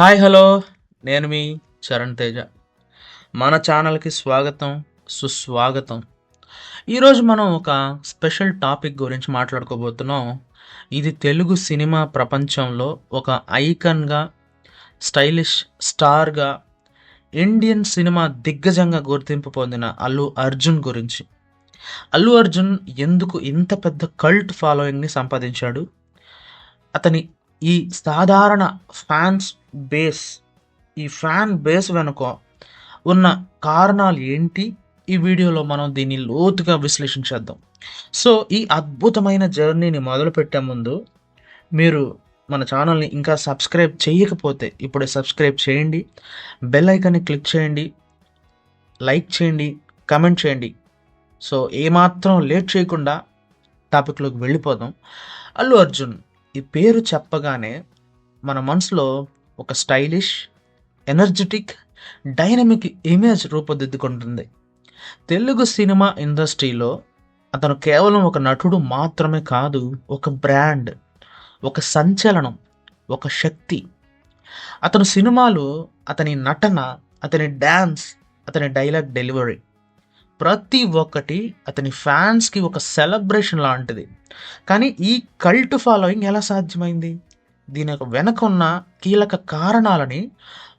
Hi hello. నేను మీ చరణ్ తేజ. మన ఛానల్కి స్వాగతం సుస్వాగతం. ఈరోజు మనం ఒక స్పెషల్ టాపిక్ గురించి మాట్లాడుకోబోతున్నాం. ఇది తెలుగు సినిమా ప్రపంచంలో ఒక ఐకన్గా స్టైలిష్ స్టార్గా ఇండియన్ సినిమా దిగ్గజంగా గుర్తింపు పొందిన అల్లు అర్జున్ గురించి. అల్లు అర్జున్ ఎందుకు ఇంత పెద్ద కల్ట్ ఫాలోయింగ్ని సంపాదించాడు? అతని ఈ సాధారణ ఫ్యాన్స్ బేస్ ఈ ఫ్యాన్ బేస్ వెనుక ఉన్న కారణాలు ఏంటి? ఈ వీడియోలో మనం దీన్ని లోతుగా విశ్లేషించేద్దాం సో ఈ అద్భుతమైన జర్నీని మొదలుపెట్టే ముందు మీరు మన ఛానల్ని ఇంకా సబ్స్క్రైబ్ చేయకపోతే ఇప్పుడే సబ్స్క్రైబ్ చేయండి బెల్ ఐకాన్ని క్లిక్ చేయండి లైక్ చేయండి కమెంట్ చేయండి. సో ఏమాత్రం లేట్ చేయకుండా టాపిక్లోకి వెళ్ళిపోదాం. అల్లు అర్జున్ ఈ పేరు చెప్పగానే మన మనసులో ఒక స్టైలిష్ ఎనర్జెటిక్ డైనమిక్ ఇమేజ్ రూపుదిద్దుకుంటుంది. తెలుగు సినిమా ఇండస్ట్రీలో అతను కేవలం ఒక నటుడు మాత్రమే కాదు ఒక బ్రాండ్ ఒక సంచలనం ఒక శక్తి. అతను సినిమాలు అతని నటన అతని డ్యాన్స్ అతని డైలాగ్ డెలివరీ ప్రతి ఒక్కటి అతని ఫ్యాన్స్కి ఒక సెలబ్రేషన్ లాంటిది. కానీ ఈ కల్ట్ ఫాలోయింగ్ ఎలా సాధ్యమైంది? దీని యొక్క వెనక ఉన్న కీలక కారణాలని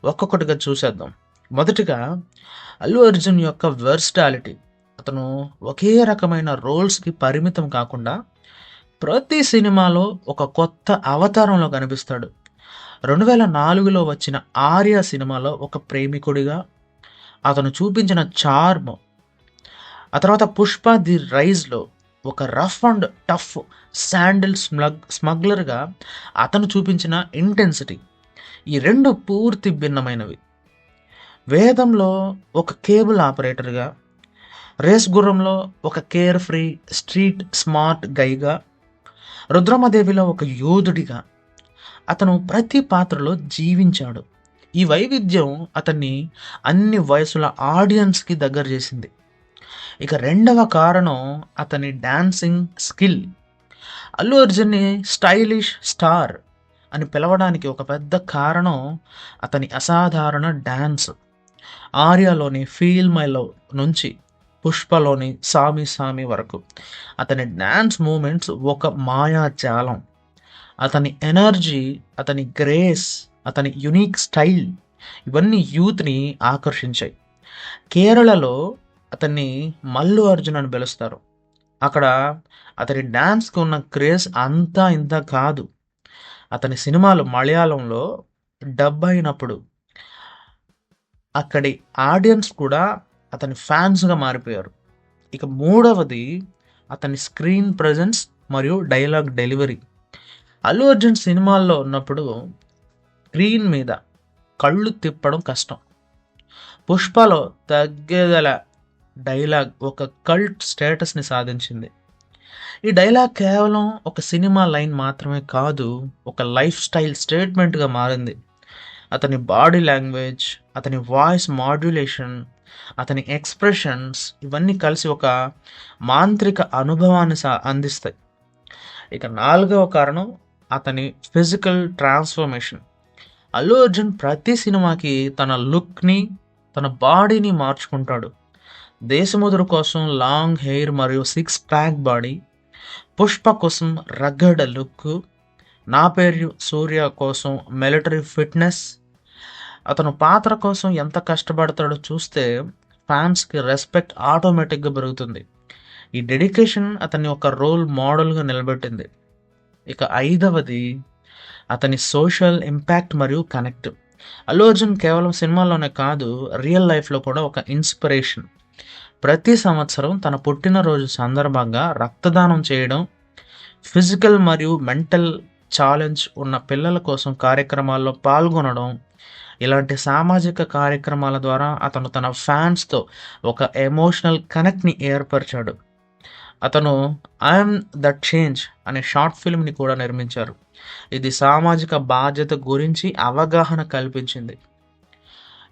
ఒక్కొక్కటిగా చూసేద్దాం. మొదటిగా అల్లు అర్జున్ యొక్క వెర్స్టాలిటీ. అతను ఒకే రకమైన రోల్స్కి పరిమితం కాకుండా ప్రతి సినిమాలో ఒక కొత్త అవతారంలో కనిపిస్తాడు. రెండు వేల నాలుగులో వచ్చిన ఆర్య సినిమాలో ఒక ప్రేమికుడిగా అతను చూపించిన చార్మ్ ఆ తర్వాత పుష్ప ది రైజ్లో ఒక rough and tough sandal smug స్మగ్లర్గా అతను చూపించిన ఇంటెన్సిటీ. ఈ రెండు పూర్తి భిన్నమైనవి. వేదంలో ఒక కేబుల్ ఆపరేటర్గా రేస్ గుర్రంలో ఒక కేర్ ఫ్రీ స్ట్రీట్ స్మార్ట్ గైగా రుద్రమదేవిలో ఒక యోధుడిగా అతను ప్రతి పాత్రలో జీవించాడు. ఈ వైవిధ్యం అతన్ని అన్ని వయసుల ఆడియన్స్కి దగ్గర చేసింది. ఇక రెండవ కారణం అతని డాన్సింగ్ స్కిల్ అల్లు అర్జున్ని స్టైలిష్ స్టార్ అని పిలవడానికి ఒక పెద్ద కారణం అతని అసాధారణ డ్యాన్స్ ఆర్యాలోని ఫీల్ మైలో నుంచి పుష్పలోని సామి సామి వరకు. అతని డ్యాన్స్ మూమెంట్స్ ఒక మాయాజాలం. అతని ఎనర్జీ అతని గ్రేస్ అతని యునిక్ స్టైల్ ఇవన్నీ యూత్ని ఆకర్షించాయి. కేరళలో అతన్ని మల్లు అర్జున్ అని పిలుస్తారు. అక్కడ అతని డ్యాన్స్కి ఉన్న క్రేజ్ అంతా ఇంత కాదు. అతని సినిమాలు మలయాళంలో డబ్ అయినప్పుడు అక్కడి ఆడియన్స్ కూడా అతని ఫ్యాన్స్గా మారిపోయారు. ఇక మూడవది అతని స్క్రీన్ ప్రజెన్స్ మరియు డైలాగ్ డెలివరీ. అల్లు అర్జున్ సినిమాల్లో ఉన్నప్పుడు స్క్రీన్ మీద కళ్ళు తిప్పడం కష్టం. పుష్పలో తగ్గేదల డైలాగ్ ఒక కల్ట్ స్టేటస్ని సాధించింది. ఈ డైలాగ్ కేవలం ఒక సినిమా లైన్ మాత్రమే కాదు ఒక లైఫ్ స్టైల్ స్టేట్మెంట్గా మారింది. అతని బాడీ లాంగ్వేజ్ అతని వాయిస్ మాడ్యులేషన్ అతని ఎక్స్ప్రెషన్స్ ఇవన్నీ కలిసి ఒక మాంత్రిక అనుభవాన్ని సా అందిస్తాయి. ఇక నాలుగవ కారణం అతని ఫిజికల్ ట్రాన్స్ఫర్మేషన్. అల్లు అర్జున్ ప్రతి సినిమాకి తన లుక్ని తన బాడీని మార్చుకుంటాడు. దేశముదురు కోసం లాంగ్ హెయిర్ మరియు సిక్స్ ప్యాక్ బాడీ పుష్ప కోసం రగ్గడ లుక్ నా పేరు సూర్య కోసం మిలిటరీ ఫిట్నెస్ అతను పాత్ర కోసం ఎంత కష్టపడతాడో చూస్తే ఫ్యాన్స్కి రెస్పెక్ట్ ఆటోమేటిక్గా పెరుగుతుంది. ఈ డెడికేషన్ అతని ఒక రోల్ మోడల్గా నిలబెట్టింది. ఇక ఐదవది అతని సోషల్ ఇంపాక్ట్ మరియు కనెక్ట్. అల్లు అర్జున్ కేవలం సినిమాలోనే కాదు రియల్ లైఫ్లో కూడా ఒక ఇన్స్పిరేషన్. ప్రతి సంవత్సరం తన పుట్టినరోజు సందర్భంగా రక్తదానం చేయడం ఫిజికల్ మరియు మెంటల్ ఛాలెంజ్ ఉన్న పిల్లల కోసం కార్యక్రమాల్లో పాల్గొనడం ఇలాంటి సామాజిక కార్యక్రమాల ద్వారా అతను తన ఫ్యాన్స్తో ఒక ఎమోషనల్ కనెక్ట్ని ఏర్పరిచాడు. అతను ఐఎమ్ ద చేంజ్ అనే షార్ట్ ఫిల్మ్ని కూడా నిర్మించారు. ఇది సామాజిక బాధ్యత గురించి అవగాహన కల్పించింది.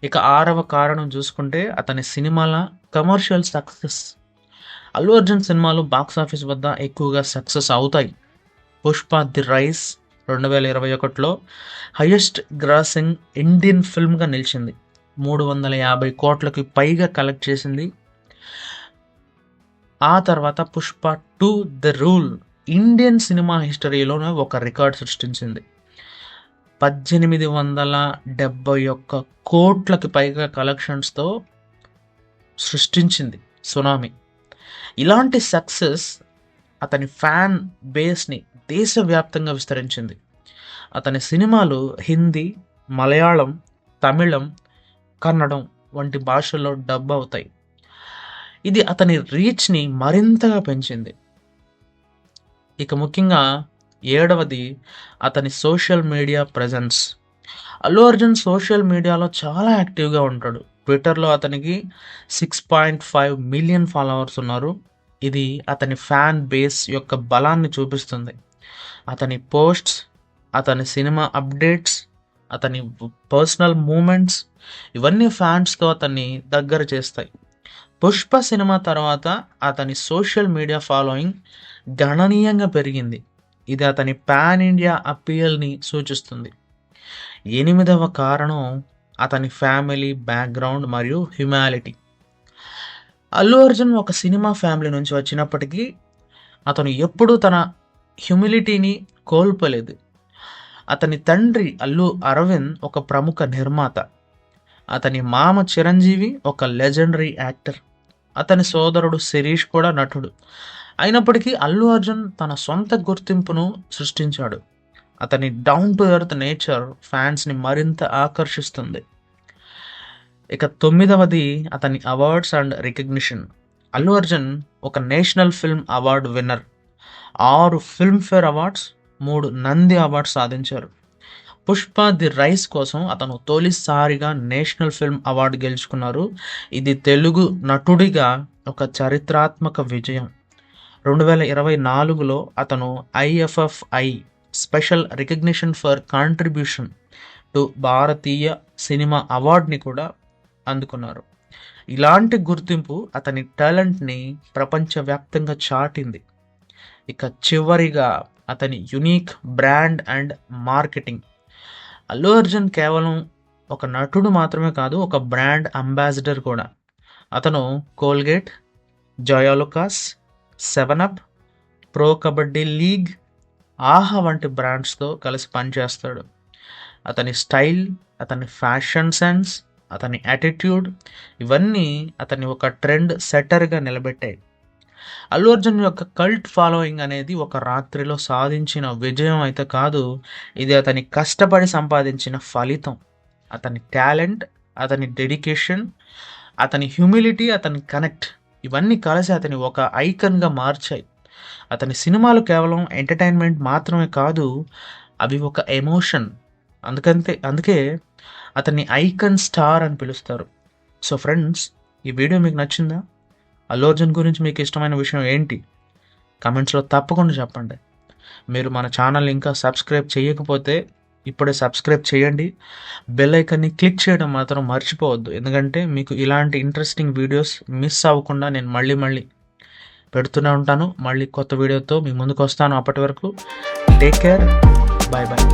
ఇక ఆరవ కారణం చూసుకుంటే అతని సినిమాల కమర్షియల్ సక్సెస్ అల్లు అర్జున్ సినిమాలు బాక్స్ ఆఫీస్ వద్ద ఎక్కువగా సక్సెస్ అవుతాయి. పుష్ప ది రైస్ రెండు వేల ఇరవై ఒకటిలో హయ్యెస్ట్ గ్రాసింగ్ ఇండియన్ ఫిల్మ్గా నిలిచింది. మూడు వందల యాభై కోట్లకి పైగా కలెక్ట్ చేసింది. ఆ తర్వాత Pushpa two the rule Indian cinema హిస్టరీలోనే ఒక రికార్డ్ సృష్టించింది. పద్దెనిమిది వందల డెబ్బై ఒక్క కోట్లకి పైగా కలెక్షన్స్తో సృష్టించింది సునామీ. ఇలాంటి సక్సెస్ అతని ఫ్యాన్ బేస్ని దేశవ్యాప్తంగా విస్తరించింది. అతని సినిమాలు హిందీ మలయాళం తమిళం కన్నడం వంటి భాషల్లో డబ్ అవుతాయి. ఇది అతని రీచ్ని మరింతగా పెంచింది. ఇక ముఖ్యంగా ఏడవది అతని social media presence. Allu Arjun social మీడియాలో చాలా యాక్టివ్గా ఉంటాడు. ట్విట్టర్లో అతనికి six point five million followers ఉన్నారు. ఇది అతని ఫ్యాన్ బేస్ యొక్క బలాన్ని చూపిస్తుంది. అతని పోస్ట్స్ అతని సినిమా అప్డేట్స్ అతని పర్సనల్ మూమెంట్స్ ఇవన్నీ ఫ్యాన్స్తో అతన్ని దగ్గర చేస్తాయి. పుష్ప సినిమా తర్వాత అతని సోషల్ మీడియా ఫాలోయింగ్ గణనీయంగా పెరిగింది. ఇది అతని పాన్ ఇండియా అప్పీయల్ని సూచిస్తుంది. ఎనిమిదవ కారణం అతని ఫ్యామిలీ బ్యాక్గ్రౌండ్ మరియు హ్యుమాలిటీ. అల్లు అర్జున్ ఒక సినిమా ఫ్యామిలీ నుంచి వచ్చినప్పటికీ అతను ఎప్పుడూ తన హ్యూమిలిటీని కోల్పోలేదు. అతని తండ్రి అల్లు అరవింద్ ఒక ప్రముఖ నిర్మాత. అతని మామ చిరంజీవి ఒక లెజెండరీ యాక్టర్. అతని సోదరుడు శిరీష్ కూడా నటుడు. అయినప్పటికీ అల్లు అర్జున్ తన సొంత గుర్తింపును సృష్టించాడు. అతని డౌన్ టు ఎర్త్ నేచర్ ఫ్యాన్స్ని మరింత ఆకర్షిస్తుంది. ఇక తొమ్మిదవది అతని awards and recognition. Allu Arjun ఒక నేషనల్ ఫిల్మ్ అవార్డు విన్నర్. ఆరు ఫిల్మ్ఫేర్ అవార్డ్స్ మూడు నంది అవార్డ్స్ సాధించారు. పుష్ప ది రైస్ కోసం అతను తొలిసారిగా నేషనల్ ఫిల్మ్ అవార్డు గెలుచుకున్నారు. ఇది తెలుగు నటుడిగా ఒక చరిత్రాత్మక విజయం. రెండు వేల ఇరవై నాలుగులో అతను IFFI special recognition for contribution to Bharatiya cinema అవార్డ్ని కూడా అందుకున్నారు. ఇలాంటి గుర్తింపు అతని టాలెంట్ని ప్రపంచవ్యాప్తంగా చాటింది. ఇక చివరిగా అతని unique brand and marketing. Allu Arjun కేవలం ఒక నటుడు మాత్రమే కాదు ఒక బ్రాండ్ అంబాసిడర్ కూడా. అతను Colgate Joyalukkas seven up Pro Kabaddi League Aha వంటి బ్రాండ్స్తో కలిసి పనిచేస్తాడు అతని స్టైల్ అతని ఫ్యాషన్ సెన్స్ అతని యాటిట్యూడ్ ఇవన్నీ అతని ఒక ట్రెండ్ సెట్టర్గా నిలబెట్టాయి. అల్లు అర్జున్ యొక్క కల్ట్ ఫాలోయింగ్ అనేది ఒక రాత్రిలో సాధించిన విజయం అయితే కాదు ఇది అతని కష్టపడి సంపాదించిన ఫలితం. అతని టాలెంట్ అతని డెడికేషన్ అతని హ్యూమిలిటీ అతని కనెక్ట్ ఇవన్నీ కలిసి అతని ఒక ఐకన్గా మార్చాయి. అతని సినిమాలు కేవలం ఎంటర్టైన్మెంట్ మాత్రమే కాదు అవి ఒక ఎమోషన్. అందుకంతే అందుకే అతన్ని ఐకన్ స్టార్ అని పిలుస్తారు. సో ఫ్రెండ్స్ ఈ వీడియో మీకు నచ్చిందా? అల్లు అర్జున్ గురించి మీకు ఇష్టమైన విషయం ఏంటి? కమెంట్స్లో తప్పకుండా చెప్పండి. మీరు మన ఛానల్ ఇంకా సబ్స్క్రైబ్ చేయకపోతే ఇప్పుడే సబ్స్క్రైబ్ చేయండి. బెల్ ఐకన్ని క్లిక్ చేయడం మాత్రం మర్చిపోవద్దు. ఎందుకంటే మీకు ఇలాంటి ఇంట్రెస్టింగ్ వీడియోస్ మిస్ అవ్వకుండా నేను మళ్ళీ మళ్ళీ పెడుతూనే ఉంటాను. మళ్ళీ కొత్త వీడియోతో మీ ముందుకు వస్తాను అప్పటి వరకు. Take care bye bye